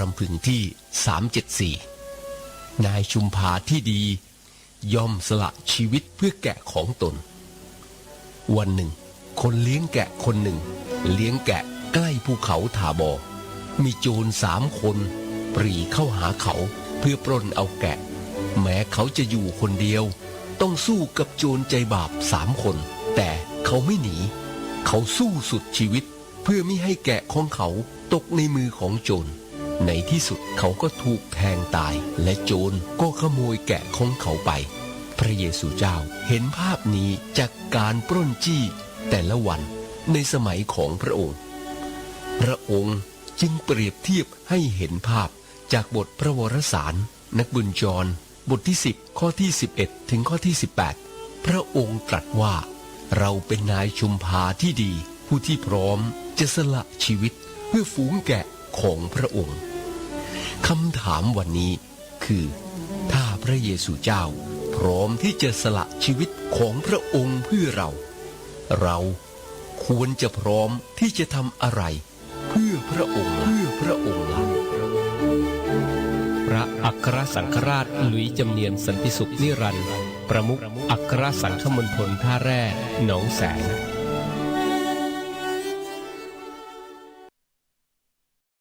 รำพึงที่ 374 นายชุมพาที่ดี ย่อมสละชีวิตเพื่อแกะของตน วันหนึ่ง คนเลี้ยงแกะคนหนึ่ง เลี้ยงแกะใกล้ภูเขาทาบอ มีโจรสามคน ปรีเข้าหาเขาเพื่อปล้นเอาแกะ แม้เขาจะอยู่คนเดียว ต้องสู้กับโจรใจบาปสามคน แต่เขาไม่หนี เขาสู้สุดชีวิตเพื่อไม่ให้แกะของเขาตกในมือของโจร ในที่สุดเขาก็ถูกแทงตาย และโจรก็ขโมยแกะของเขาไป พระเยซูเจ้าเห็นภาพนี้จากการปล้นจี้แต่ละวันในสมัยของพระองค์ พระองค์จึงเปรียบเทียบให้เห็นภาพจากบทพระวรสาร นักบุญจร บทที่ 10 ข้อที่ 11 ถึงข้อที่ 18 พระองค์ตรัสว่า เราเป็นนายชุมพาที่ดี ผู้ที่พร้อมจะสละชีวิตเพื่อฝูงแกะของพระองค์ คำถามวันนี้คือ ถ้าพระเยซูเจ้า พร้อมที่จะสละชีวิตของพระองค์เพื่อเรา เราควรจะพร้อมที่จะทำอะไร เพื่อพระองค์เพื่อพระองค์ล่ะพระอัครสังฆราชหลุยจำเนียนสันติสุขนิรันดร์ประมุขอัครสังฆมณฑลท่าแร่หนองแสง